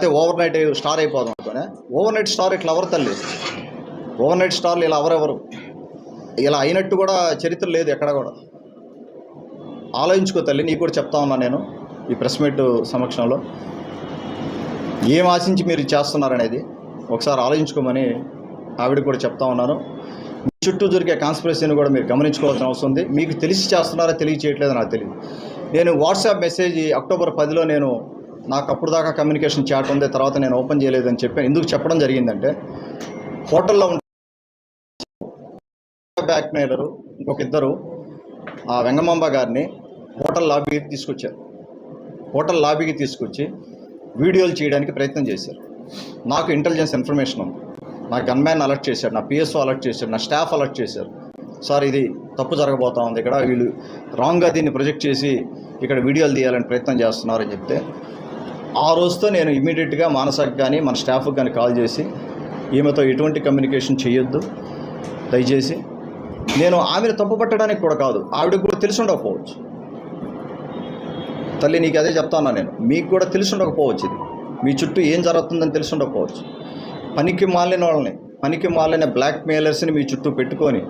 అయితే over night star అయిపోదాం అనుకోనే. Over night star ఇట్లా ఎవరు తల్లి? ఓవర్ నైట్ స్టార్లు ఇలా ఎవరెవరు? ఇలా అయినట్టు కూడా చరిత్ర లేదు ఎక్కడ కూడా. ఆలోచించుకో తల్లి నీకు కూడా చెప్తా ఉన్నా నేను ఈ ప్రెస్ మీట్ సమక్షంలో. ఏం ఆశించి మీరు చేస్తున్నారనేది ఒకసారి ఆలోచించుకోమని ఆవిడ కూడా చెప్తా ఉన్నాను. మీ చుట్టూ జరిగే కాన్స్పిరసీని కూడా మీరు గమనించుకోవాల్సిన అవసరం ఉంది. మీకు తెలిసి చేస్తున్నారా తెలియచేయట్లేదో నాకు తెలియదు. నేను వాట్సాప్ మెసేజ్ అక్టోబర్ పదిలో నేను నాకు అప్పుడు దాకా కమ్యూనికేషన్ చాట్ ఉంది తర్వాత నేను ఓపెన్ చేయలేదని చెప్పి ఎందుకు చెప్పడం జరిగిందంటే హోటల్లో బ్యాక్ మేలరు ఇంకొక ఇద్దరు ఆ వెంగమాంబ గారిని హోటల్ లాబీకి తీసుకొచ్చారు. హోటల్ లాబీకి తీసుకొచ్చి వీడియోలు చేయడానికి ప్రయత్నం చేశారు. నాకు ఇంటెలిజెన్స్ ఇన్ఫర్మేషన్ ఉంది. నా గన్మ్యాన్ అలర్ట్ చేశారు నా పిఎస్ఓ అలర్ట్ చేశారు నా స్టాఫ్ అలర్ట్ చేశారు. సార్ ఇది తప్పు జరగబోతా ఉంది ఇక్కడ వీళ్ళు రాంగ్గా దీన్ని ప్రొజెక్ట్ చేసి ఇక్కడ వీడియోలు తీయాలని ప్రయత్నం చేస్తున్నారని చెప్తే ఆ రోజుతో నేను ఇమీడియట్గా మానసకి కానీ మన స్టాఫ్కి కానీ కాల్ చేసి ఈమెతో ఎటువంటి కమ్యూనికేషన్ చేయొద్దు దయచేసి నేను ఆమెను తప్పు పట్టడానికి కూడా కాదు ఆవిడకి కూడా తెలిసి ఉండకపోవచ్చు. తల్లి నీకు అదే చెప్తాను నేను మీకు కూడా తెలిసి ఉండకపోవచ్చు ఇది. మీ చుట్టూ ఏం జరుగుతుందని తెలిసి ఉండకపోవచ్చు. పనికి మాలిన వాళ్ళని పనికి మాలిన బ్లాక్ మెయిలర్స్ని మీ చుట్టూ పెట్టుకొని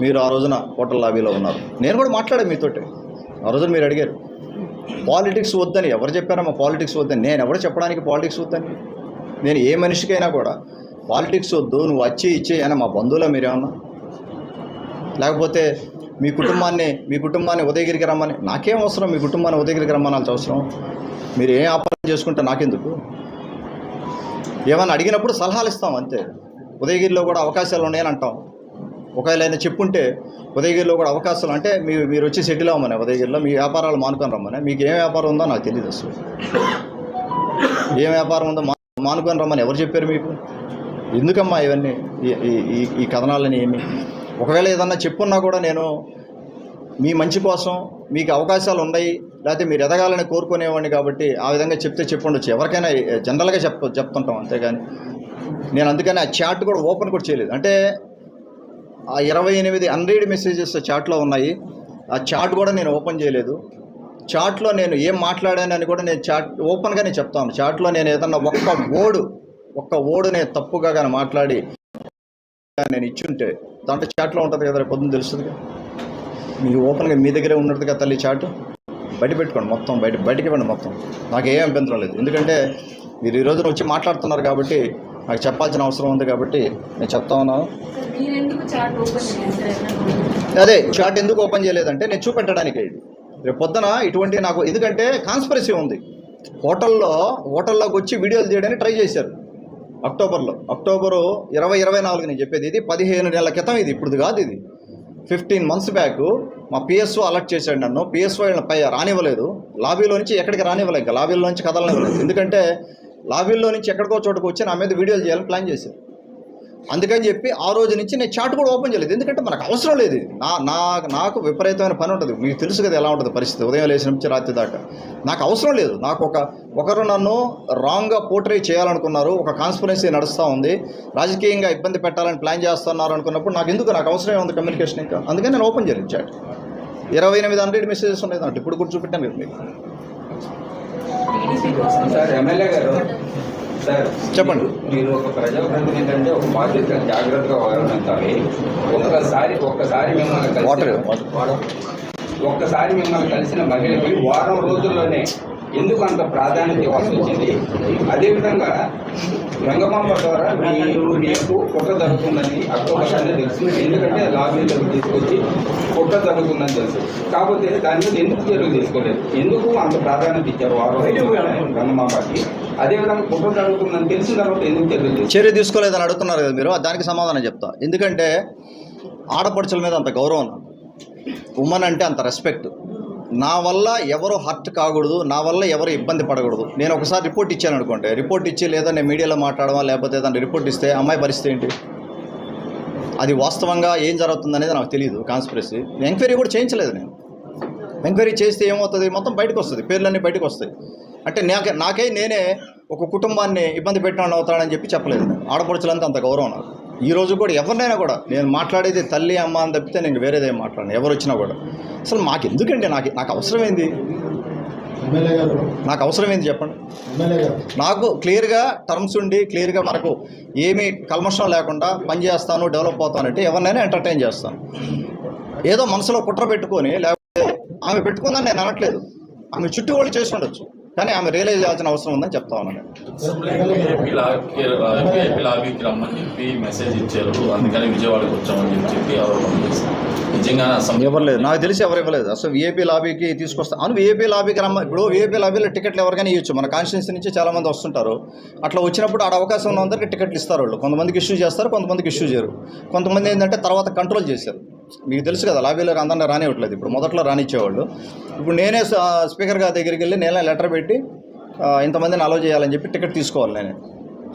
మీరు ఆ రోజున హోటల్ లాబీలో ఉన్నారు. నేను కూడా మాట్లాడాను మీతోటి. ఆ రోజున మీరు అడిగారు పాలిటిక్స్ వద్దని ఎవరు చెప్పారమ్మా? పాలిటిక్స్ వద్దని. నేను ఎవరు చెప్పడానికి పాలిటిక్స్ వద్దని? నేను ఏ మనిషికైనా కూడా పాలిటిక్స్ వద్దు నువ్వు వచ్చి ఇచ్చే అని మా బంధువుల మీరేమన్నా లేకపోతే మీ కుటుంబాన్ని మీ కుటుంబాన్ని ఉదయగిరికి రమ్మని నాకేం అవసరం మీ కుటుంబాన్ని ఉదయగిరికి రమ్మనాల్సిన అవసరం? మీరు ఏం ఆపరేషన్ చేసుకుంటే నాకెందుకు? ఏమన్నా అడిగినప్పుడు సలహాలు ఇస్తాం అంతే. ఉదయగిరిలో కూడా అవకాశాలు ఉన్నాయని అంటాం. ఒకవేళ ఆయన చెప్పుంటే ఉదయగిరిలో కూడా అవకాశాలు అంటే మీ మీరు వచ్చి సెటిల్ అవ్వమని ఉదయగిరిలో మీ వ్యాపారాలు మానుకొని రమ్మని. మీకు ఏం వ్యాపారం ఉందో నాకు తెలియదు అసలు. ఏం వ్యాపారం ఉందో మా మానుకొని రమ్మని ఎవరు చెప్పారు మీకు? ఎందుకమ్మా ఇవన్నీ? ఈ- ఈ- ఈ ఈ కథనాలని ఏమి? ఒకవేళ ఏదన్నా చెప్పున్నా కూడా నేను మీ మంచి కోసం మీకు అవకాశాలు ఉన్నాయి లేకపోతే మీరు ఎదగాలని కోరుకునేవాడిని కాబట్టి ఆ విధంగా చెప్తే చెప్పుండొచ్చు. ఎవరికైనా జనరల్గా చెప్ చెప్తుంటాం అంతేగాని. నేను అందుకని ఆ చాట్ కూడా ఓపెన్ కూడా చేయలేదు. అంటే ఆ ఇరవై ఎనిమిది అన్రీడ్ మెసేజెస్ చాట్లో ఉన్నాయి. ఆ చాట్ కూడా నేను ఓపెన్ చేయలేదు. చాట్లో నేను ఏం మాట్లాడానని కూడా నేను చాట్ ఓపెన్గా నేను చెప్తాను. చాట్లో నేను ఏదన్నా ఒక్క ఓడు ఒక్క ఓడు నేను తప్పుగా కానీ మాట్లాడి నేను ఇచ్చుంటే దాంట్లో చాట్లో ఉంటుంది కదా పొద్దున పొద్దున్న తెలుస్తుంది మీ ఓపెన్గా మీ దగ్గరే ఉన్నట్టుగా తల్లి చాటు. బయట పెట్టుకోండి మొత్తం బయట బయటకి ఇవ్వండి మొత్తం. నాకు ఏం అభ్యంతరం లేదు. ఎందుకంటే మీరు ఈ రోజున వచ్చి మాట్లాడుతున్నారు కాబట్టి నాకు చెప్పాల్సిన అవసరం ఉంది కాబట్టి నేను చెప్తా ఉన్నాను. అదే చాట్ ఎందుకు ఓపెన్ చేయలేదంటే నేను చూపెట్టడానికి ఇది రేపు పొద్దున ఇటువంటి నాకు ఎందుకంటే కాన్స్పరసీ ఉంది. హోటల్లో హోటల్లోకి వచ్చి వీడియోలు చేయడానికి ట్రై చేశారు. అక్టోబర్లో అక్టోబరు ఇరవై ఇరవై నాలుగు నేను చెప్పేది ఇది పదిహేను నెలల క్రితం ఇది ఇప్పుడు కాదు ఇది. ఫిఫ్టీన్ మంత్స్ బ్యాక్ మా పిఎస్ఓ అలర్ట్ చేశాడు నన్ను. పిఎస్ఓ పై రానివ్వలేదు. లాబీలో నుంచి ఎక్కడికి రానివ్వలేదు ఇంకా లాబీలో నుంచి కదలనివ్వలేదు. ఎందుకంటే లాబీల్లో నుంచి ఎక్కడికో చోటుకు వచ్చి నా మీద వీడియోలు చేయాలని ప్లాన్ చేశారు. అందుకని చెప్పి ఆ రోజు నుంచి నేను చాట్ కూడా ఓపెన్ చేయలేదు. ఎందుకంటే మనకు అవసరం లేదు నా నా నాకు విపరీతమైన పని ఉంటుంది. మీకు తెలుసు కదా ఎలా ఉంటుంది పరిస్థితి. ఉదయం లేచిన నుంచి రాత్రి దాకా. నాకు అవసరం లేదు. నాకు ఒక ఒకరు నన్ను రాంగ్గా పోర్ట్రే చేయాలనుకున్నారు. ఒక కాన్స్పరెన్సీ నడుస్తూ ఉంది. రాజకీయంగా ఇబ్బంది పెట్టాలని ప్లాన్ చేస్తున్నారు అనుకున్నప్పుడు నాకు ఎందుకు? నాకు అవసరమే ఉంది కమ్యూనికేషన్ ఇంకా. అందుకని నేను ఓపెన్ చేయలేదు చాట్. ఇరవై ఎనిమిది హండ్రెడ్ మెసేజెస్ ఉన్నాయి దాంట్లో ఇప్పుడు కూడా చూపెట్టాను మీకు. సార్ ఎమ్మెల్యే గారు సార్ చెప్పండి. మీరు ఒక ప్రజాప్రతినిధి అంటే ఒక బాధ్యత జాగ్రత్తగా వ్యవహరించాలి ఒక్కసారి ఒక్కసారి మిమ్మల్ని వాటర్ ఒక్కసారి మిమ్మల్ని కలిసిన మహిళకి వారం రోజుల్లోనే ఎందుకు అంత ప్రాధాన్యత ఇవ్వాల్సి వచ్చింది అదేవిధంగా రంగమాంబ ద్వారా మీరు మీకు కుట్ర జరుగుతుందని అక్టోబర్ అనేది తెలుసు. ఎందుకంటే లాబీలోకి తీసుకొచ్చి కుట్ర జరుగుతుందని తెలుసు. కాకపోతే దాని మీద ఎందుకు చర్యలు తీసుకోలేదు ఎందుకు అంత ప్రాధాన్యత ఇచ్చారు వారు? రంగమాంబకి అదేవిధంగా కుట్ర జరుగుతుందని తెలిసిన తర్వాత ఎందుకు చర్యలు చర్య తీసుకోలేదని అడుగుతున్నారు కదా మీరు. దానికి సమాధానం చెప్తా. ఎందుకంటే ఆడపడుచుల మీద అంత గౌరవం ఉమెన్ అంటే అంత రెస్పెక్ట్ నా వల్ల ఎవరు హర్ట్ కాకూడదు నా వల్ల ఎవరు ఇబ్బంది పడకూడదు. నేను ఒకసారి రిపోర్ట్ ఇచ్చాను అనుకోండి. రిపోర్ట్ ఇచ్చి లేదా నేను మీడియాలో మాట్లాడమా లేకపోతే ఏదైనా రిపోర్ట్ ఇస్తే అమ్మాయి పరిస్థితి ఏంటి? అది వాస్తవంగా ఏం జరుగుతుంది అనేది నాకు తెలియదు కాన్స్పిరసీ ఎంక్వైరీ కూడా చేయించలేదు నేను. ఎంక్వైరీ చేస్తే ఏమవుతుంది? మొత్తం బయటకు వస్తుంది పేర్లన్నీ బయటకు వస్తాయి. అంటే నాకే నాకే నేనే ఒక కుటుంబాన్ని ఇబ్బంది పెట్టిన అవుతాడని చెప్పి చెప్పలేదు నేను. ఆడపడుచులంతా అంత గౌరవం నాకు. ఈ రోజు కూడా ఎవరినైనా కూడా నేను మాట్లాడేది తల్లి అమ్మ అని తప్పితే నేను వేరేదేం మాట్లాడను ఎవరు వచ్చినా కూడా. అసలు మాకు ఎందుకండి నాకు నాకు అవసరమైంది? నాకు అవసరం ఏంది చెప్పండి నాకు క్లియర్గా టర్మ్స్ ఉండి క్లియర్గా మనకు ఏమీ కల్మషం లేకుండా పని చేస్తాను డెవలప్ అవుతానంటే ఎవరినైనా ఎంటర్టైన్ చేస్తాను. ఏదో మనసులో కుట్ర పెట్టుకొని లేకపోతే ఆమె పెట్టుకుందని నేను అనట్లేదు. ఆమె చుట్టూ వాళ్ళు చేసి ఉండొచ్చు. కానీ ఆమె రియలైజ్ చేయాల్సిన అవసరం ఉందని చెప్తా ఉన్నాను. లాబీకి రమ్మని చెప్పి మెసేజ్ ఇచ్చారు అందుకని విజయవాడకి వచ్చామని చెప్పి నాకు తెలిసి ఎవరు ఇవ్వలేదు. అసలు విఏపీ లాబీకి తీసుకొస్తా అవును విఏపీ లాబీకి రమ్మ ఇప్పుడు విఏపీ లాబీలో టికెట్లు ఎవరికైనా ఇవ్వచ్చు మన కాన్స్టిట్యూన్సీ నుంచి చాలా మంది వస్తుంటారు. అట్లా వచ్చినప్పుడు ఆడ అవకాశం ఉన్నందరికీ టికెట్లు ఇస్తారు వాళ్ళు. కొంతమందికి ఇష్యూ చేస్తారు కొంతమందికి ఇష్యూ చేయరు. కొంతమంది ఏంటంటే తర్వాత కంట్రోల్ చేశారు. మీకు తెలుసు కదా లాబీలో అందరినీ రానివ్వట్లేదు. ఇప్పుడు మొదట్లో రానిచ్చేవాళ్ళు. ఇప్పుడు నేనే స్పీకర్ గారి దగ్గరికి వెళ్ళి నేనే లెటర్ పెట్టి ఇంతమందిని అలో చేయాలని చెప్పి టికెట్ తీసుకోవాలి నేనే.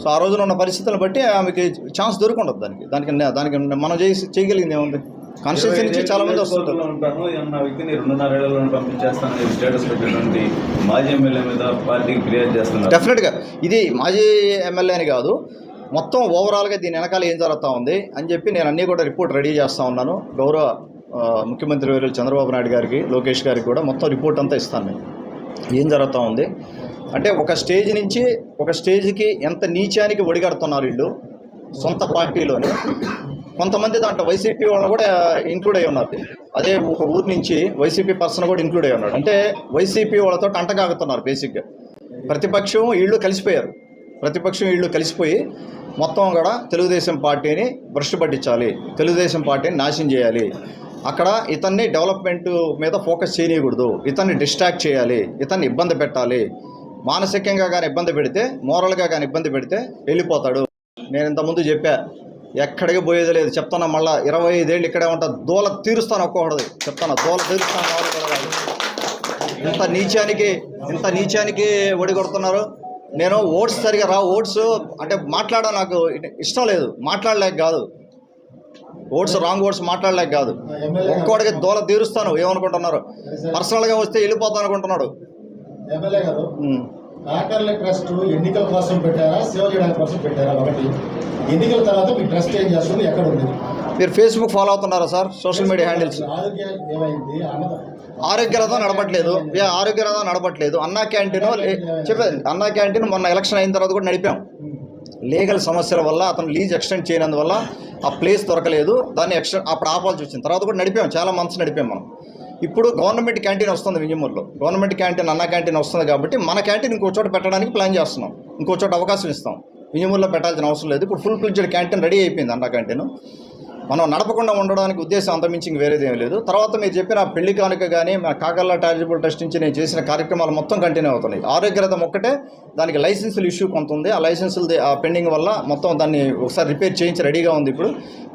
సో ఆ రోజున ఉన్న పరిస్థితులను బట్టి ఆమెకి ఛాన్స్ దొరుకుండదు దానికి. దానికి దానికి మనం చేసి చేయగలిగింది ఏముంది? కాన్స్టిట్యూన్సీ నుంచి చాలా మంది వస్తుంటారు. ఉంటాను ఏమన్నా వ్యక్తిని రెండున్నర ఏళ్ళలో పంపించేస్తానని స్టేటస్ పెట్టినటువంటి మాజీ ఎమ్మెల్యే మీద పార్టీకి ఫిర్యాదు చేస్తున్నారు. డెఫినెట్గా ఇది మాజీ ఎమ్మెల్యే అని కాదు. మొత్తం ఓవరాల్గా దీని వెనకాల ఏం జరుగుతూ ఉంది అని చెప్పి నేను అన్నీ కూడా రిపోర్ట్ రెడీ చేస్తూ ఉన్నాను. గౌరవ ముఖ్యమంత్రి వర్యులు చంద్రబాబు నాయుడు గారికి లోకేష్ గారికి కూడా మొత్తం రిపోర్ట్ అంతా ఇస్తాను నేను. ఏం జరుగుతూ ఉంది? అంటే ఒక స్టేజ్ నుంచి ఒక స్టేజ్కి ఎంత నీచానికి ఒడిగడుతున్నారు వీళ్ళు సొంత పార్టీలోనే. కొంతమంది దాంట్లో వైసీపీ వాళ్ళు కూడా ఇంక్లూడ్ అయి ఉన్నారు. అదే ఒక ఊరు నుంచి వైసీపీ పర్సన్ కూడా ఇంక్లూడ్ అయి ఉన్నాడు. అంటే వైసీపీ వాళ్ళతో అంటగాగుతున్నారు బేసిక్గా ప్రతిపక్షం వీళ్ళు కలిసిపోయారు. ప్రతిపక్షం వీళ్ళు కలిసిపోయి మొత్తం కూడా తెలుగుదేశం పార్టీని భ్రష్టు పట్టించాలి. తెలుగుదేశం పార్టీని నాశనం చేయాలి. అక్కడ ఇతన్ని డెవలప్మెంట్ మీద ఫోకస్ చేయనీయకూడదు. ఇతన్ని డిస్ట్రాక్ట్ చేయాలి. ఇతన్ని ఇబ్బంది పెట్టాలి. మానసికంగా కానీ ఇబ్బంది పెడితే మోరల్గా కానీ ఇబ్బంది పెడితే వెళ్ళిపోతాడు. నేను ఇంతకుముందు చెప్పా ఎక్కడికి పోయేది లేదు. చెప్తాను మళ్ళీ ఇరవై ఐదేళ్ళు ఇక్కడే ఉంటా దూల తీరుస్తాను ఒక్కొక్కటి చెప్తాను దూల తీరుస్తాను ఇంత నీచానికి ఇంత నీచానికి ఒడి కొడుతున్నారు నేను ఓట్స్ సరిగా రా ఓట్స్ అంటే మాట్లాడడం నాకు ఇష్టం లేదు మాట్లాడలేక కాదు. ఓట్స్ రాంగ్ ఓట్స్ మాట్లాడలేక కాదు. ఒక్కోడికి దూల తీరుస్తాను ఏమనుకుంటున్నారు? పర్సనల్గా వస్తే వెళ్ళిపోతాను అనుకుంటున్నాడు. ట్రస్ట్ ఎన్నికల కోసం పెట్టారా సేవ చేయడానికి కోసం పెట్టారా? ఒకటి ఎన్నికల తర్వాత మీ ట్రస్ట్ ఏం చేస్తుంది ఎక్కడ ఉంది? మీరు ఫేస్బుక్ ఫాలో అవుతున్నారా సార్ సోషల్ మీడియా హ్యాండిల్స్ ఆరోగ్యం ఆరోగ్యరథ నడపట్లేదు. ఏ ఆరోగ్యరథ నడపట్లేదు. అన్నా క్యాంటీన్ చెప్పేది అన్నా క్యాంటీన్ మొన్న ఎలక్షన్ అయిన తర్వాత కూడా నడిపాం. లీగల్ సమస్యల వల్ల అతను లీజ్ ఎక్స్టెండ్ చేయనందువల్ల ఆ ప్లేస్ దొరకలేదు. దాన్ని ఎక్స్టెండ్ అప్పుడు ఆపాల్సి వచ్చింది తర్వాత కూడా నడిపాం. చాలా మంత్స్ నడిపాం మనం. ఇప్పుడు గవర్నమెంట్ క్యాంటీన్ వస్తుంది వింజమూరులో గవర్నమెంట్ క్యాంటీన్ అన్న క్యాంటీన్ వస్తుంది కాబట్టి మన క్యాంటీన్ ఇంకో చోట పెట్టడానికి ప్లాన్ చేస్తున్నాం. ఇంకో చోట అవకాశం ఇస్తాం. వింజమూరులో పెట్టాల్సిన అవసరం లేదు. ఇప్పుడు ఫుల్ ఫ్లిడ్జెడ్ క్యాంటీన్ రెడీ అయిపోయింది అన్న క్యాంటీన్ మనం నడపకుండా ఉండడానికి ఉద్దేశం అంతమించి ఇంక వేరేది ఏం లేదు. తర్వాత మీరు చెప్పిన ఆ పెళ్ళి కానుక కానీ మా కాకర్ల టారిజబుల్ టెస్ట్ నుంచి నేను చేసిన కార్యక్రమాలు మొత్తం కంటిన్యూ అవుతున్నాయి. ఆరోగ్యరథం ఒక్కటే దానికి లైసెన్సులు ఇష్యూ కొంత ఉంది. ఆ లైసెన్సులు ఆ పెండింగ్ వల్ల మొత్తం దాన్ని ఒకసారి రిపేర్ చేయించి రెడీగా ఉంది ఇప్పుడు.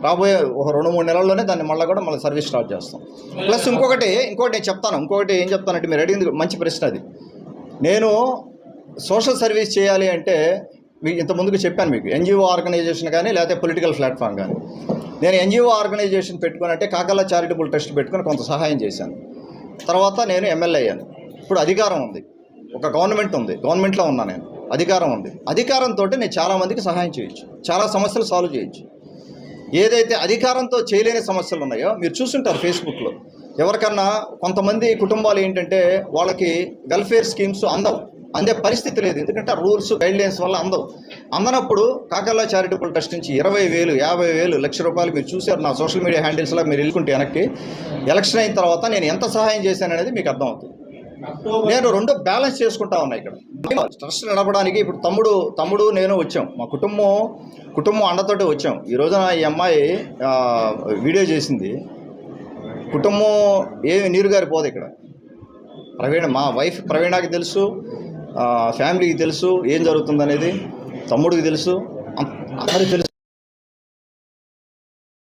రాబోయే ఒక రెండు మూడు నెలల్లోనే దాన్ని మళ్ళీ కూడా మళ్ళీ సర్వీస్ స్టార్ట్ చేస్తాం. ప్లస్ ఇంకొకటి ఇంకొకటి నేను చెప్తాను. ఇంకొకటి ఏం చెప్తానంటే మీరు అడిగింది మంచి ప్రశ్న అది. నేను సోషల్ సర్వీస్ చేయాలి అంటే మీకు ఇంత ముందుకు చెప్పాను మీకు. ఎన్జిఓ ఆర్గనైజేషన్ కానీ లేకపోతే పొలిటికల్ ప్లాట్ఫామ్ కానీ నేను ఎన్జిఓ ఆర్గనైజేషన్ పెట్టుకుని అంటే కాకల చారిటబుల్ ట్రస్ట్ పెట్టుకుని కొంత సహాయం చేశాను. తర్వాత నేను ఎమ్మెల్యే అయ్యాను. ఇప్పుడు అధికారం ఉంది. ఒక గవర్నమెంట్ ఉంది. గవర్నమెంట్లో ఉన్నా నేను. అధికారం ఉంది. అధికారంతో నేను చాలామందికి సహాయం చేయొచ్చు. చాలా సమస్యలు సాల్వ్ చేయొచ్చు. ఏదైతే అధికారంతో చేయలేని సమస్యలు ఉన్నాయో మీరు చూసుంటారు ఫేస్బుక్లో. ఎవరికన్నా కొంతమంది కుటుంబాలు ఏంటంటే వాళ్ళకి వెల్ఫేర్ స్కీమ్స్ అందవు. అందే పరిస్థితి లేదు. ఎందుకంటే రూల్స్ గైడ్లైన్స్ వల్ల అందవు అందనప్పుడు కాకల్లా చారిటబుల్ ట్రస్ట్ నుంచి ఇరవై వేలు యాభై వేలు లక్ష రూపాయలు మీరు చూశారు. నా సోషల్ మీడియా హ్యాండిల్స్లో మీరు వెళ్ళుకుంటే వెనక్కి. ఎలక్షన్ అయిన తర్వాత నేను ఎంత సహాయం చేశాను అనేది మీకు అర్థమవుతుంది. నేను రెండు బ్యాలెన్స్ చేసుకుంటా ఉన్నా ఇక్కడ. ట్రస్ట్ నడపడానికి ఇప్పుడు తమ్ముడు తమ్ముడు నేను వచ్చాం. మా కుటుంబం కుటుంబం అండతోటి వచ్చాం. ఈ రోజున ఈ అమ్మాయి వీడియో చేసింది. కుటుంబం ఏమి నీరు గారిపోదు ఇక్కడ. ప్రవీణ మా వైఫ్ ప్రవీణకి తెలుసు. ఫ్యామిలీకి తెలుసు ఏం జరుగుతుందనేది తమ్ముడికి తెలుసు అందరికీ తెలుసు.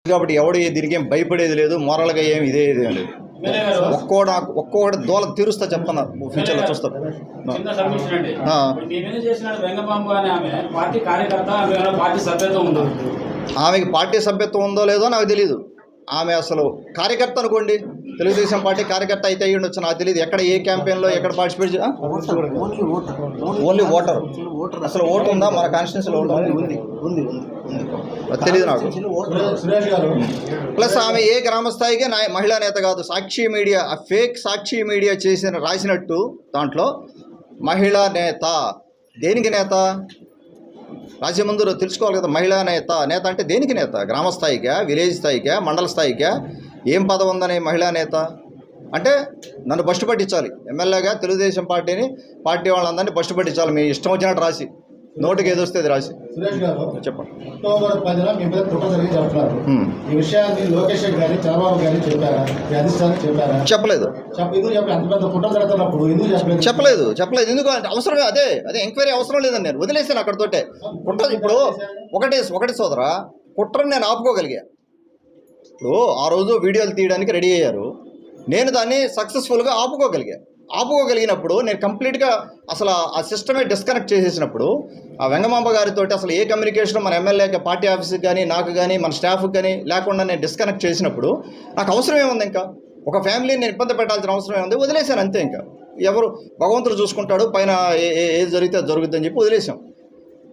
కాబట్టి ఎవడు ఏ- దీనికి ఏం భయపడేది లేదు మోరల్గా ఏం ఇదే ఇదేం లేదు. ఒక్కోడ ఒక్కొక్కటి దోల తీరుస్తా చెప్తున్నా ఫ్యూచర్లో చూస్తా. ఆమెకి పార్టీ సభ్యత్వం ఉందో లేదో నాకు తెలియదు ఆమె అసలు కార్యకర్త అనుకోండి తెలుగుదేశం పార్టీ కార్యకర్త అయితే అయ్యి ఉండొచ్చు. నాకు తెలియదు ఎక్కడ ఏ క్యాంపెయిన్లో ఎక్కడ పార్టిసిపేట్? ఓన్లీ ఓటర్ అసలు ఓటు ఉందా? మన కాన్స్టిట్యూన్సీలో ఓటు ఉంది? ఉంది. ఉంది అది తెలియదు నాకు. సురేష్- సురేష్ గారు. ప్లస్ ఆమె ఏ గ్రామ స్థాయిగా నా మహిళా నేత కాదు. సాక్షి మీడియా ఆ ఫేక్ సాక్షి మీడియా చేసిన రాసినట్టు దాంట్లో మహిళా నేత. దేనికి నేత? రాసే ముందు తెలుసుకోవాలి కదా. మహిళా నేత. నేత అంటే దేనికి నేత? గ్రామ స్థాయికా విలేజ్ స్థాయికా మండల స్థాయికా? ఏం పదవి ఉందని మహిళా నేత? అంటే నన్ను బస్టు పట్టించాలి. ఎమ్మెల్యేగా తెలుగుదేశం పార్టీని పార్టీ వాళ్ళందరినీ బస్టు పట్టించాలి. మీ ఇష్టం వచ్చినట్టు రాసి నోటికి ఏదొస్తే అది రాసి. చెప్పండి. అక్టోబర్ పదిన మీ మీద కుట్ర జరిగి చెప్తున్నారు హ్మ్. ఈ విషయాన్ని లోకేష్ రెడ్డి గారి చంద్రబాబు గారిని చెప్పారా? మీ అధిష్టానికి చెప్పారా? చెప్పలేదు. చెప్పలేదు? చెప్పలేదు? ఎందుకు? అంటే అవసరమే అదే అదే ఎంక్వైరీ అవసరం లేదని నేను వదిలేసాను అక్కడతోటే. కుట్ర ఇప్పుడు ఒకటే ఒకటి సోదరా కుట్రను నేను ఆపుకోగలిగా. ఇప్పుడు ఆ రోజు వీడియోలు తీయడానికి రెడీ అయ్యారు. నేను దాన్ని సక్సెస్ఫుల్గా ఆపుకోగలిగా. ఆపుకోగలిగినప్పుడు నేను కంప్లీట్గా అసలు ఆ సిస్టమే డిస్కనెక్ట్ చేసేసినప్పుడు ఆ వెంగమాంబ గారితో అసలు ఏ కమ్యూనికేషన్ మన ఎమ్మెల్యే పార్టీ ఆఫీస్కి కానీ నాకు కానీ మన స్టాఫ్కి కానీ లేకుండా నేను డిస్కనెక్ట్ చేసినప్పుడు నాకు అవసరం ఏముంది ఇంకా? ఒక ఫ్యామిలీని నేను ఇబ్బంది పెట్టాల్సిన అవసరం ఏముంది? వదిలేశాను అంతే ఇంకా. ఎవరు భగవంతుడు చూసుకుంటాడు పైన ఏ- ఏ- ఏది జరిగితే అది జరుగుతుందని చెప్పి వదిలేసాం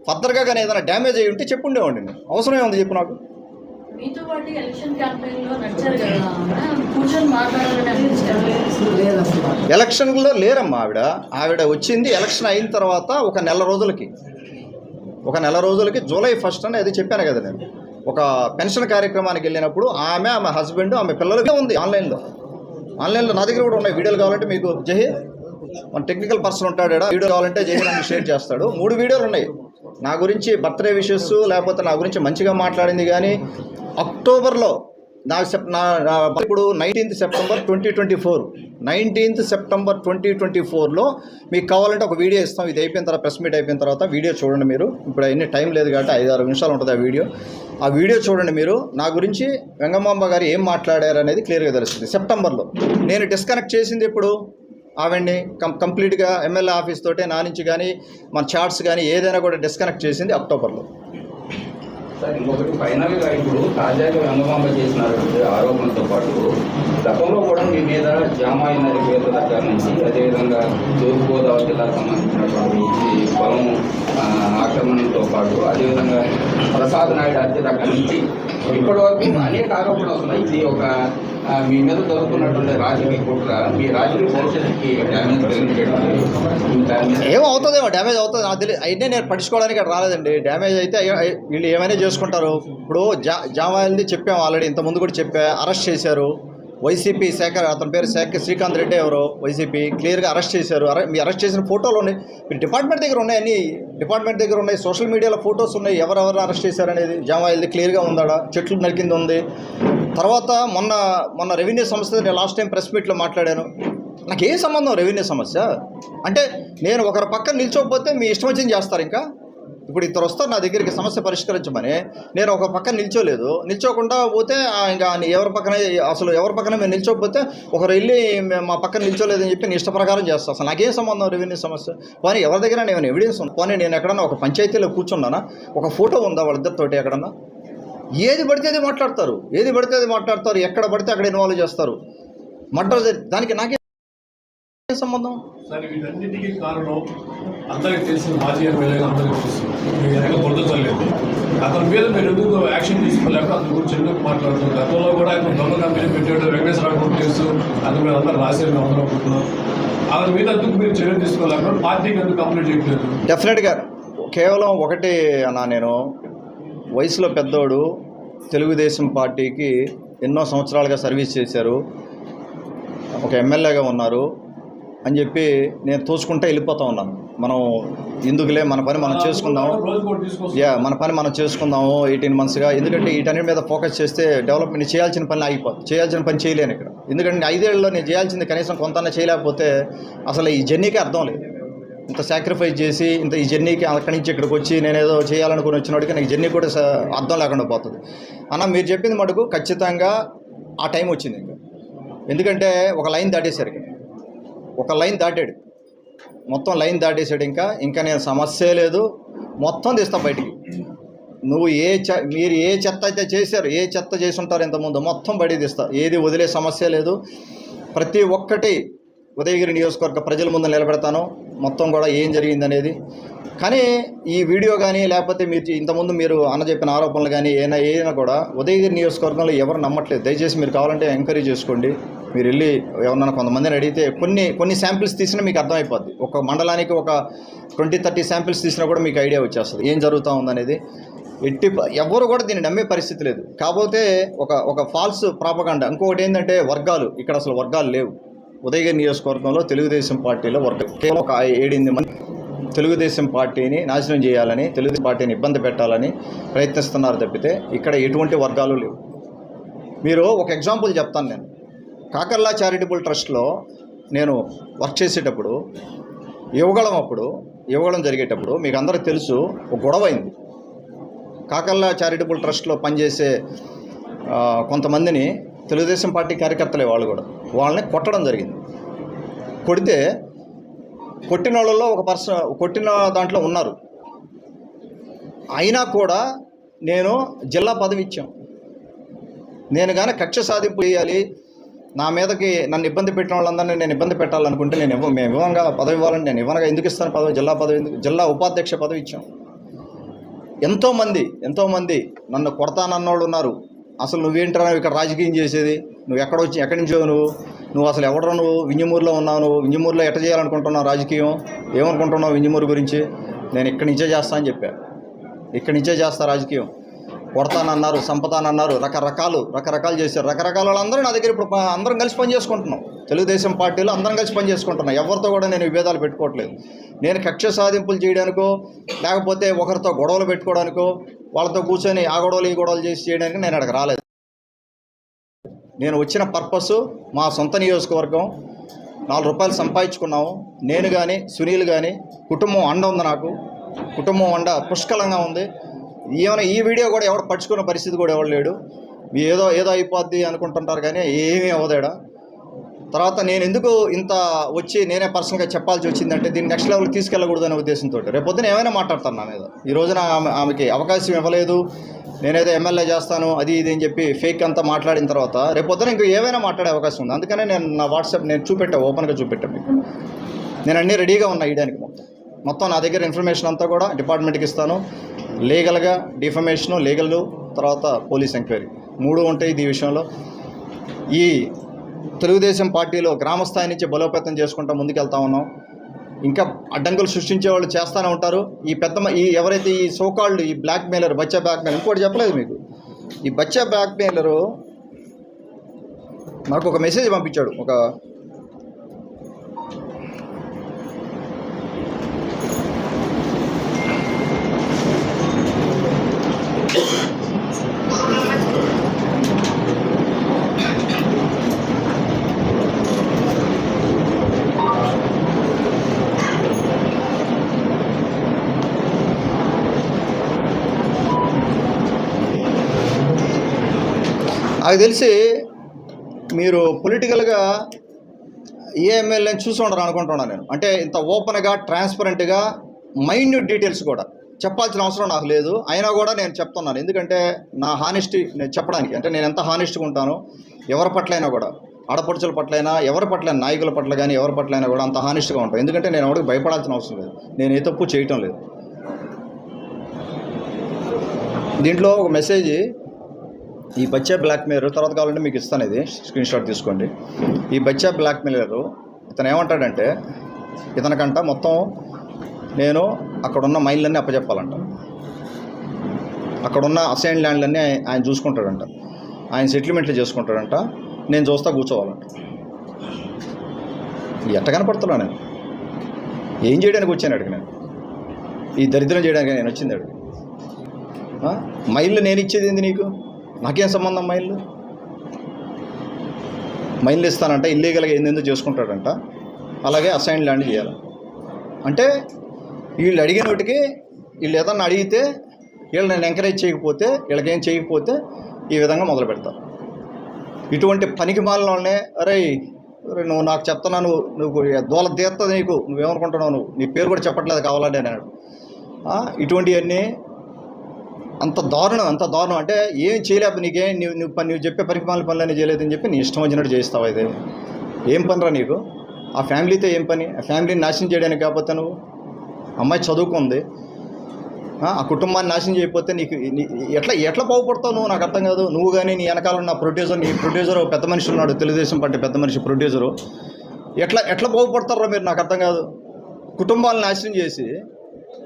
ఫర్దర్గా కానీ ఏదైనా డ్యామేజ్ అయ్యి ఉంటే చెప్పుండేవాడిని అవసరం ఏముంది చెప్పు నాకు? మీతో పాటు ఎలక్షన్ క్యాంపెయిన్లో నడిచారు కదా కూర్చొని మాట్లాడాలని ఎలక్షన్లో లేరమ్మా ఆవిడ. ఆవిడ వచ్చింది ఎలక్షన్ అయిన తర్వాత ఒక నెల రోజులకి. ఒక నెల రోజులకి జూలై ఫస్ట్ అని అది చెప్పాను కదా నేను. ఒక పెన్షన్ కార్యక్రమానికి వెళ్ళినప్పుడు ఆమె ఆమె హస్బెండ్ ఆమె పిల్లలకే ఉంది ఆన్లైన్లో. ఆన్లైన్లో నా దగ్గర కూడా ఉన్నాయి వీడియోలు కావాలంటే మీకు జహీ మన టెక్నికల్ పర్సన్ ఉంటాడు వీడియో కావాలంటే జహీ నాకు షేర్ చేస్తాడు. మూడు వీడియోలు ఉన్నాయి. నా గురించి బర్త్డే విషెస్ లేకపోతే నా గురించి మంచిగా మాట్లాడింది కానీ అక్టోబర్లో నాకు సెప్ నా ఇప్పుడు nineteenth September twenty twenty four. Nineteenth September twenty twenty ఫోర్లో మీకు కావాలంటే ఒక వీడియో ఇస్తాం. ఇది అయిపోయిన తర్వాత ప్రెస్ మీట్ అయిపోయిన తర్వాత వీడియో చూడండి మీరు. ఇప్పుడు అన్ని టైం లేదు కాబట్టి ఐదు ఆరు నిమిషాలు ఉంటుంది ఆ వీడియో. ఆ వీడియో చూడండి మీరు. నా గురించి వెంగమాంబ గారు ఏం మాట్లాడారు అనేది క్లియర్గా తెలుస్తుంది. సెప్టెంబర్లో నేను డిస్కనెక్ట్ చేసింది ఇప్పుడు ఆవిడ్ని కం కంప్లీట్గా ఎమ్మెల్యే ఆఫీస్ తోటే నా నుంచి కానీ మన చార్ట్స్ కానీ ఏదైనా కూడా డిస్కనెక్ట్ చేసింది అక్టోబర్లో. సార్ ఇంకొకటి ఫైనల్ ఇప్పుడు తాజాగా వెంగమాంబ చేసినటువంటి ఆరోపణలతో పాటు గతంలో కూడా మీ మీద జామాయి నది పేర్ల దగ్గర నుంచి అదేవిధంగా తూర్పుగోదావరి జిల్లాకు సంబంధించినటువంటి పొలం ఆక్రమణతో పాటు అదేవిధంగా ప్రసాద్ నాయుడు హత్య దగ్గర నుంచి ఇప్పటి వరకు అనేక ఆరోపణలు వస్తున్నాయి. ఇది ఒక మీ మీద దొరుకుతున్నటువంటి రాజకీయ కుట్ర మీ రాజకీయ భవిష్యత్తుకి డ్యామేజ్ ఏమో అవుతుందేమో డ్యామేజ్ అవుతుంది. నాకు తెలియదు అయితే నేను పట్టించుకోవడానికి అక్కడ రాలేదండి. డ్యామేజ్ అయితే వీళ్ళు ఏమైనా చేసుకుంటారు. ఇప్పుడు జా జామాయిల్ది చెప్పాం ఆల్రెడీ ఇంత ముందు కూడా చెప్పా అరెస్ట్ చేశారు. వైసీపీ శేఖర్ అతని పేరు శేఖర్ శ్రీకాంత్ రెడ్డి ఎవరో వైసీపీ క్లియర్గా అరెస్ట్ చేశారు. అరె మీ అరెస్ట్ చేసిన ఫోటోలు ఉన్నాయి. మీ డిపార్ట్మెంట్ దగ్గర ఉన్నాయి అన్ని. డిపార్ట్మెంట్ దగ్గర ఉన్నాయి. సోషల్ మీడియాలో ఫొటోస్ ఉన్నాయి. ఎవరెవరు అరెస్ట్ చేశారనేది. జామాయిల్ది క్లియర్గా ఉందాడా? చెట్లు నరికింది ఉంది. తర్వాత మొన్న మొన్న రెవెన్యూ సంస్థ నేను లాస్ట్ టైం ప్రెస్ మీట్లో మాట్లాడాను. నాకు ఏ సంబంధం రెవెన్యూ సమస్య? అంటే నేను ఒకరి పక్కన నిల్చోకపోతే మీ ఇష్టం వచ్చింది చేస్తారు ఇంకా? ఇప్పుడు ఇద్దరు వస్తారు నా దగ్గరికి సమస్య పరిష్కరించమని. నేను ఒక పక్కన నిల్చోలేదు. నిల్చోకుండా పోతే ఇంకా ఎవరి పక్కన అసలు ఎవరి పక్కన మేము నిల్చోకపోతే ఒకరు వెళ్ళి మా పక్కన నిల్చోలేదని చెప్పి నేను ఇష్ట ప్రకారం చేస్తాను అసలు నాకేం సంబంధం రెవెన్యూ సమస్య? పోనీ ఎవరి దగ్గర నేను ఎవిడెన్స్ ఉంది పోనీ నేను ఎక్కడన్నా ఒక పంచాయతీలో కూర్చున్నానా? ఒక ఫోటో ఉందా వాళ్ళిద్దరితోటి ఎక్కడన్నా? ఏది పడితే అది మాట్లాడతారు. ఏది పడితే అది మాట్లాడతారు. ఎక్కడ పడితే అక్కడ ఇన్వాల్వ్ చేస్తారు. మర్డర్ దానికి నాకే సంబంధం? సార్ వీటన్నిటికీ కారణం అందరికి తెలిసిన మాజీ ఎమ్మెల్యేగా అందరికీ తెలుసు. మీ వెనక బురద చల్లేదు. అతని మీద మీరు ఎందుకు యాక్షన్ తీసుకోలేక అతని గురించి ఎందుకు మాట్లాడుతున్నారు? గతంలో కూడా ఆయన దొంగ కంపెనీ పెట్టాడు వెంకటేశ్వర కూడా తెలుసు. అతని మీద అందరూ రాశారు మేము అందరం అనుకుంటున్నాం. అతని మీద ఎందుకు మీరు చర్యలు తీసుకోలేక పార్టీకి ఎందుకు కంప్లీట్ చేయట్లేదు? డెఫినెట్గా కేవలం ఒకటి అన్నా నేను. వయసులో పెద్దోడు తెలుగుదేశం పార్టీకి ఎన్నో సంవత్సరాలుగా సర్వీస్ చేశారు. ఒక ఎమ్మెల్యేగా ఉన్నారు. అని చెప్పి నేను తోచుకుంటే వెళ్ళిపోతా ఉన్నాను. మనం ఎందుకులే మన పని మనం చేసుకుందాం. రోజు కూడా తీసుకొస్తాం. యా మన పని మనం చేసుకుందాము ఎయిటీన్ మంత్స్గా. ఎందుకంటే వీటన్నిటి మీద ఫోకస్ చేస్తే డెవలప్మెంట్ చేయాల్సిన పని ఆగిపోతుంది చేయాల్సిన పని చేయలేను ఇక్కడ. ఎందుకంటే ఐదేళ్ళలో నేను చేయాల్సింది కనీసం కొంత చేయలేకపోతే అసలు ఈ జర్నీకి అర్థం లేదు. ఇంత సాక్రిఫైస్ చేసి ఇంత ఈ జర్నీకి అక్కడి నుంచి ఇక్కడికి వచ్చి నేను ఏదో చేయాలనుకుని వచ్చినోడికి నాకు జర్నీ కూడా అర్థం లేకుండా పోతుంది. అన్న మీరు చెప్పింది మటుకు ఖచ్చితంగా ఆ టైం వచ్చింది ఇంకా. ఎందుకంటే ఒక లైన్ దాటేసరికి. ఒక లైన్ దాటాడు. మొత్తం లైన్ దాటేసాడు ఇంకా. ఇంకా నేను సమస్య లేదు. మొత్తం తీస్తా బయటికి. నువ్వు ఏ చె మీరు ఏ చెత్త అయితే చేశారు ఏ చెత్త చేసి ఉంటారు ఇంతకుముందు మొత్తం బడి తీస్తా. ఏది వదిలే సమస్య లేదు. ప్రతి ఒక్కటి ఉదయగిరి నియోజకవర్గ ప్రజల ముందు నిలబెడతాను. మొత్తం కూడా ఏం జరిగిందనేది కానీ ఈ వీడియో కానీ లేకపోతే మీరు ఇంతకుముందు మీరు అన్న చెప్పిన ఆరోపణలు కానీ ఏనా ఏదైనా కూడా ఉదయగిరి నియోజకవర్గంలో ఎవరు నమ్మట్లేదు. దయచేసి మీరు కావాలంటే ఎంకరేజ్ చేసుకోండి. మీరు వెళ్ళి ఎవరన్నా కొంతమందిని అడిగితే కొన్ని కొన్ని శాంపిల్స్ తీసినా మీకు అర్థమైపోద్ది. ఒక మండలానికి ఒక ట్వంటీ థర్టీ శాంపిల్స్ తీసినా కూడా మీకు ఐడియా వచ్చేస్తుంది. ఏం జరుగుతూ ఉందనేది. ఎట్టి ఎవరు కూడా దీన్ని నమ్మే పరిస్థితి లేదు. కాకపోతే ఒక ఒక ఫాల్స్ ప్రాపగండ. ఇంకొకటి ఏంటంటే వర్గాలు. ఇక్కడ అసలు వర్గాలు లేవు. ఉదయగిరి నియోజకవర్గంలో తెలుగుదేశం పార్టీలో వర్క్ కేవలం ఒక ఏడెనిమిది మంది తెలుగుదేశం పార్టీని నాశనం చేయాలని తెలుగుదేశం పార్టీని ఇబ్బంది పెట్టాలని ప్రయత్నిస్తున్నారు తప్పితే ఇక్కడ ఎటువంటి వర్గాలు లేవు. మీరు ఒక ఎగ్జాంపుల్ చెప్తాను నేను. కాకర్లా చారిటబుల్ ట్రస్ట్లో నేను వర్క్ చేసేటప్పుడు ఇవ్వగలం అప్పుడు ఇవ్వగలం జరిగేటప్పుడు మీకు అందరూ తెలుసు ఒక గొడవ అయింది. కాకర్లా చారిటబుల్ ట్రస్ట్లో పనిచేసే కొంతమందిని తెలుగుదేశం పార్టీ కార్యకర్తలే వాళ్ళు కూడా. వాళ్ళని కొట్టడం జరిగింది. కొడితే కొట్టిన వాళ్ళలో ఒక పర్సన్ కొట్టిన దాంట్లో ఉన్నారు. అయినా కూడా నేను జిల్లా పదవి ఇచ్చాం. నేను కానీ కక్ష సాధింపు చేయాలి. నా మీదకి నన్ను ఇబ్బంది పెట్టిన వాళ్ళందరినీ నేను ఇబ్బంది పెట్టాలనుకుంటే నేను ఇవ్వ మేము ఇవ్వంగా పదవి ఇవ్వాలని నేను ఇవ్వనగా ఎందుకు ఇస్తాను పదవి? జిల్లా పదవి ఎందుకు? జిల్లా ఉపాధ్యక్ష పదవి ఇచ్చాం. ఎంతోమంది ఎంతోమంది నన్ను కొడతానన్నోళ్ళు ఉన్నారు. అసలు నువ్వేంటరా ఇక్కడ రాజకీయం చేసేది? నువ్వు ఎక్కడ వచ్చి ఎక్కడి నుంచో నువ్వు? నువ్వు అసలు ఎవడో నువ్వు? వింజమూరులో ఉన్నావు నువ్వు. వింజమూరులో ఎట్ట చేయాలనుకుంటున్నావు రాజకీయం? ఏమనుకుంటున్నావు వింజమూరు గురించి? నేను ఇక్కడి నుంచే చేస్తా అని చెప్పా. ఇక్కడి నుంచే చేస్తా రాజకీయం. కొడతానన్నారు సంపదానన్నారు రకరకాలు రకరకాలు చేశారు. రకరకాల వాళ్ళందరూ నా దగ్గర ఇప్పుడు అందరం కలిసి పని చేసుకుంటున్నాం. తెలుగుదేశం పార్టీలో అందరం కలిసి పని చేసుకుంటున్నాం. ఎవరితో కూడా నేను విభేదాలు పెట్టుకోవట్లేదు. నేను కక్ష సాధింపులు చేయడానికో లేకపోతే ఒకరితో గొడవలు పెట్టుకోవడానికో వాళ్ళతో కూర్చొని ఆ గొడవలు ఈ గొడవలు చేసి చేయడానికి నేను అక్కడికి రాలేదు. నేను వచ్చిన పర్పస్ మా సొంత నియోజకవర్గం. నాలుగు రూపాయలు సంపాదించుకున్నాము. నేను కానీ సునీల్ కానీ కుటుంబం అండ ఉంది నాకు. కుటుంబం అండ పుష్కలంగా ఉంది. ఏమైనా ఈ వీడియో కూడా ఎవడు పట్టుకున్న పరిస్థితి కూడా ఎవడు లేడు. ఏదో ఏదో అయిపోద్ది అనుకుంటుంటారు కానీ ఏమీ అవ్వదేడా. తర్వాత నేను ఎందుకు ఇంత వచ్చి నేనే పర్సనల్గా చెప్పాల్సి వచ్చిందంటే దీన్ని నెక్స్ట్ లెవెల్కి తీసుకెళ్ళకూడదు అనే ఉద్దేశంతో రేపు పొద్దున ఏమైనా మాట్లాడతాను నా మీద. ఈ రోజున ఆమె ఆమెకి అవకాశం ఇవ్వలేదు. నేనేదో ఎమ్మెల్యే చేస్తాను అది ఇది అని చెప్పి ఫేక్ అంతా మాట్లాడిన తర్వాత రేపు పొద్దున ఇంకో ఏమైనా మాట్లాడే అవకాశం ఉంది. అందుకనే నేను నా వాట్సాప్ నేను చూపెట్టా ఓపెన్గా చూపెట్టా మీకు. నేను అన్నీ రెడీగా ఉన్నా ఇయడానికి మొత్తం. మొత్తం నా దగ్గర ఇన్ఫర్మేషన్ అంతా కూడా డిపార్ట్మెంట్కి ఇస్తాను. లీగల్గా డిఫమేషను లీగల్ తర్వాత పోలీస్ ఎంక్వైరీ మూడు ఉంటాయి ఈ విషయంలో. ఈ తెలుగుదేశం పార్టీలో గ్రామ స్థాయి నుంచి బలోపేతం చేసుకుంటూ ముందుకెళ్తా ఉన్నాం. ఇంకా అడ్డంకులు సృష్టించే వాళ్ళు చేస్తూనే ఉంటారు. ఈ పెద్ద ఈ ఎవరైతే ఈ సోకాళ్ళు ఈ బ్లాక్ మెయిలర్ బచ్చా బ్లాక్ మెయిల్ ఇంకోటి చెప్పలేదు మీకు. ఈ బచ్చా బ్లాక్ మెయిలరు నాకు ఒక మెసేజ్ పంపించాడు. ఒక నాకు తెలిసి మీరు పొలిటికల్గా ఏ ఎమ్మెల్యేని చూసి ఉండరు అనుకుంటున్నాను నేను. అంటే ఇంత ఓపెన్గా ట్రాన్స్పరెంట్గా మైన్యూట్ డీటెయిల్స్ కూడా. చెప్పాల్సిన అవసరం నాకు లేదు. అయినా కూడా నేను చెప్తున్నాను. ఎందుకంటే నా హానెస్టీ నేను చెప్పడానికి అంటే నేను ఎంత హానెస్ట్గా ఉంటానో ఎవరి పట్లైనా కూడా. ఆడపడుచుల పట్లైనా ఎవరి పట్లైనా నాయకుల పట్ల కానీ ఎవరి పట్లైనా కూడా అంత హానెస్ట్గా ఉంటాను. ఎందుకంటే నేను ఎవరికి భయపడాల్సిన అవసరం లేదు. నేను ఏ తప్పు చేయటం లేదు. దీంట్లో ఒక మెసేజ్ ఈ బచ్చా బ్లాక్మెయిలర్ తర్వాత కావాలంటే మీకు ఇస్తాను ఇది. స్క్రీన్ షాట్ తీసుకోండి. ఈ బచ్చా బ్లాక్మెయిలర్ ఇతను ఏమంటాడంటే ఇతనికంట మొత్తం నేను అక్కడున్న మైళ్ళన్నీ అప్పచెప్పాలంట అక్కడున్న అసైన్ ల్యాండ్లన్నీ ఆయన చూసుకుంటాడంట. ఆయన సెటిల్మెంట్లు చేసుకుంటాడంట. నేను చూస్తా కూర్చోవాలంట. ఎట్ట కనపడుతున్నా నేను? ఏం చేయడానికి వచ్చాను అడిగి నేను? ఈ దరిద్రం చేయడానికి నేను వచ్చింది అడిగి. మైళ్ళు నేను ఇచ్చేది ఏంది నీకు? నాకేం సంబంధం మైళ్ళు? మైళ్ళు ఇస్తానంట ఇల్లీగల్గా ఏందేందో చేసుకుంటాడంట. అలాగే అసైన్ ల్యాండ్ చేయాలి అంటే వీళ్ళు అడిగిన వాటికి వీళ్ళు ఏదన్నా అడిగితే వీళ్ళు నేను ఎంకరేజ్ చేయకపోతే వీళ్ళకేం చేయకపోతే ఈ విధంగా మొదలు పెడతారు. ఇటువంటి పనికి మాలనే అరే అరే నువ్వు నాకు చెప్తున్నా నువ్వు నువ్వు దోల తీరుతుంది నీకు నువ్వేమనుకుంటున్నావు నువ్వు? నీ పేరు కూడా చెప్పట్లేదు కావాలంటే అన్నాడు. ఇటువంటివన్నీ అంత దారుణం అంత దారుణం. అంటే ఏం చేయలేదు నీకేం నువ్వు నువ్వు పని నువ్వు చెప్పే పరిమాణ పనులన్నీ చేయలేదని చెప్పి నీ ఇష్టం వచ్చినట్టు చేస్తావు అయితే ఏం పనిరా నీకు? ఆ ఫ్యామిలీతో ఏం పని? ఆ ఫ్యామిలీని నాశనం చేయడానికి కాకపోతే నువ్వు? అమ్మాయి చదువుకుంది. ఆ కుటుంబాన్ని నాశనం చేయకపోతే నీకు ఎట్లా ఎట్లా బాగుపడతావు నువ్వు? నాకు అర్థం కాదు. నువ్వు కానీ నీ వెనకాల ఉన్న ప్రొడ్యూసర్ నీ ప్రొడ్యూసర్ పెద్ద మనిషి ఉన్నాడు తెలుగుదేశం పార్టీ పెద్ద మనిషి ప్రొడ్యూసరు ఎట్లా ఎట్లా బాగుపడతారో మీరు? నాకు అర్థం కాదు. కుటుంబాలను నాశనం చేసి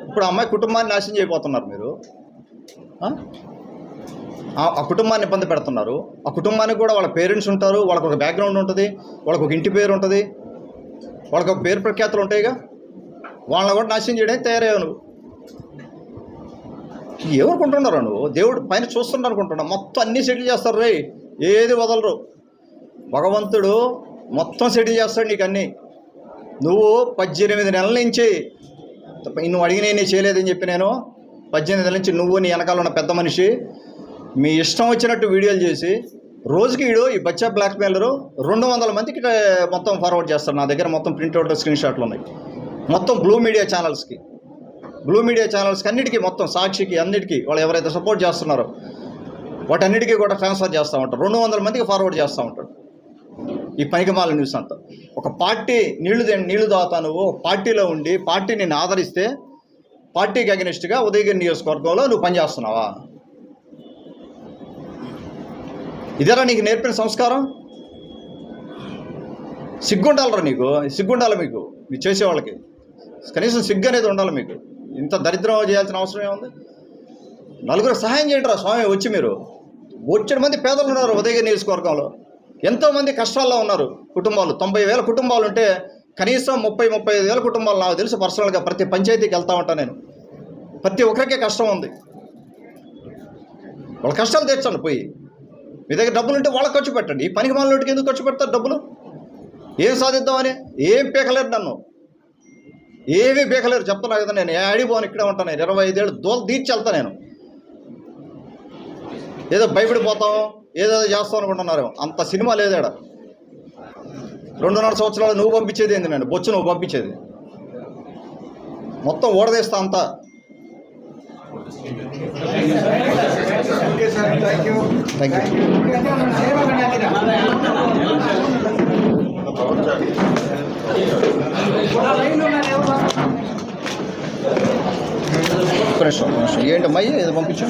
ఇప్పుడు అమ్మాయి కుటుంబాన్ని నాశనం చేయబోతున్నారు మీరు. ఆ? కుటుంబాన్ని ఇబ్బంది పెడుతున్నారు. ఆ కుటుంబానికి కూడా వాళ్ళ పేరెంట్స్ ఉంటారు వాళ్ళకి ఒక బ్యాక్గ్రౌండ్ ఉంటుంది వాళ్ళకి ఒక ఇంటి పేరు ఉంటుంది వాళ్ళకి ఒక పేరు ప్రఖ్యాతులు ఉంటాయిగా. వాళ్ళని కూడా నాశనం చేయడానికి తయారయ్యావు నువ్వు. ఏమనుకుంటున్నారు నువ్వు? దేవుడు పైన చూస్తున్నా అనుకుంటున్నావు మొత్తం అన్నీ సెటిల్ చేస్తారు రే ఏది వదలరు. భగవంతుడు మొత్తం సెటిల్ చేస్తాడు నీకు అన్నీ. నువ్వు పద్దెనిమిది నెలల నుంచి నువ్వు అడిగిన చేయలేదని చెప్పి నేను పద్దెనిమిది నుంచి నువ్వు నీ వెనకాల ఉన్న పెద్ద మనిషి. మీ ఇష్టం వచ్చినట్టు వీడియోలు చేసి రోజుకి వీడు ఈ బచ్చా బ్లాక్మెయిలరు రెండు వందల మందికి మొత్తం ఫార్వర్డ్ చేస్తారు నా దగ్గర మొత్తం ప్రింట్అవుట్ స్క్రీన్ షాట్లు ఉన్నాయి. మొత్తం బ్లూ మీడియా ఛానల్స్కి బ్లూ మీడియా ఛానల్స్కి అన్నిటికీ మొత్తం సాక్షికి అన్నిటికీ వాళ్ళు ఎవరైతే సపోర్ట్ చేస్తున్నారో వాటన్నిటికీ కూడా ట్రాన్స్ఫర్ చేస్తూ ఉంటారు. రెండు వందల మందికి ఫార్వర్డ్ చేస్తూ ఉంటాడు. ఈ పనికిమాల న్యూస్ అంతా. ఒక పార్టీ నీళ్ళు నీళ్ళు దాతా నువ్వు పార్టీలో ఉండి పార్టీ నిన్ను ఆదరిస్తే పార్టీకి అగెనిస్ట్గా ఉదయగిరి నియోజకవర్గంలో నువ్వు పనిచేస్తున్నావా? ఇదేరా నీకు నేర్పిన సంస్కారం? సిగ్గుండాలరా నీకు సిగ్గుండాలి మీకు మీరు చేసేవాళ్ళకి. కనీసం సిగ్గు అనేది ఉండాలి మీకు. ఇంత దరిద్రం చేయాల్సిన అవసరం ఏముంది? నలుగురు సహాయం చేయండి స్వామి వచ్చి మీరు. వచ్చిన మంది పేదలు ఉన్నారు ఉదయగిరి నియోజకవర్గంలో. ఎంతోమంది కష్టాల్లో ఉన్నారు కుటుంబాలు. తొంభై వేల కుటుంబాలు ఉంటే కనీసం ముప్పై ముప్పై ఐదు వేల కుటుంబాలు నాకు తెలుసు పర్సనల్గా. ప్రతి పంచాయతీకి వెళ్తా ఉంటాను నేను. ప్రతి ఒక్కరికే కష్టం ఉంది. వాళ్ళ కష్టాలు తీర్చండి పోయి. మీ దగ్గర డబ్బులు ఉంటే వాళ్ళకి ఖర్చు పెట్టండి. ఈ పనికి మాలోటికి ఎందుకు ఖర్చు పెడతారు డబ్బులు? ఏం సాధిద్దామని? ఏం పీకలేరు నన్ను. ఏమీ పీకలేరు. చెప్తున్నా కదా నేను. ఆడిపోను ఇక్కడే ఉంటాను నేను. ఇరవై ఐదేళ్ళు దోలు తీర్చి వెళ్తా నేను. ఏదో భయపడిపోతాం. ఏదో చేస్తాం అనుకుంటున్నారు. అంత సినిమా లేదాడ రెండున్నర సంవత్సరాలు నువ్వు పంపించేది ఏంది నేను? బొచ్చు నువ్వు పంపించేది. మొత్తం ఓడదేస్తా అంతా. థ్యాంక్ యూ ఏంటమ్మా ఏదో పంపించు.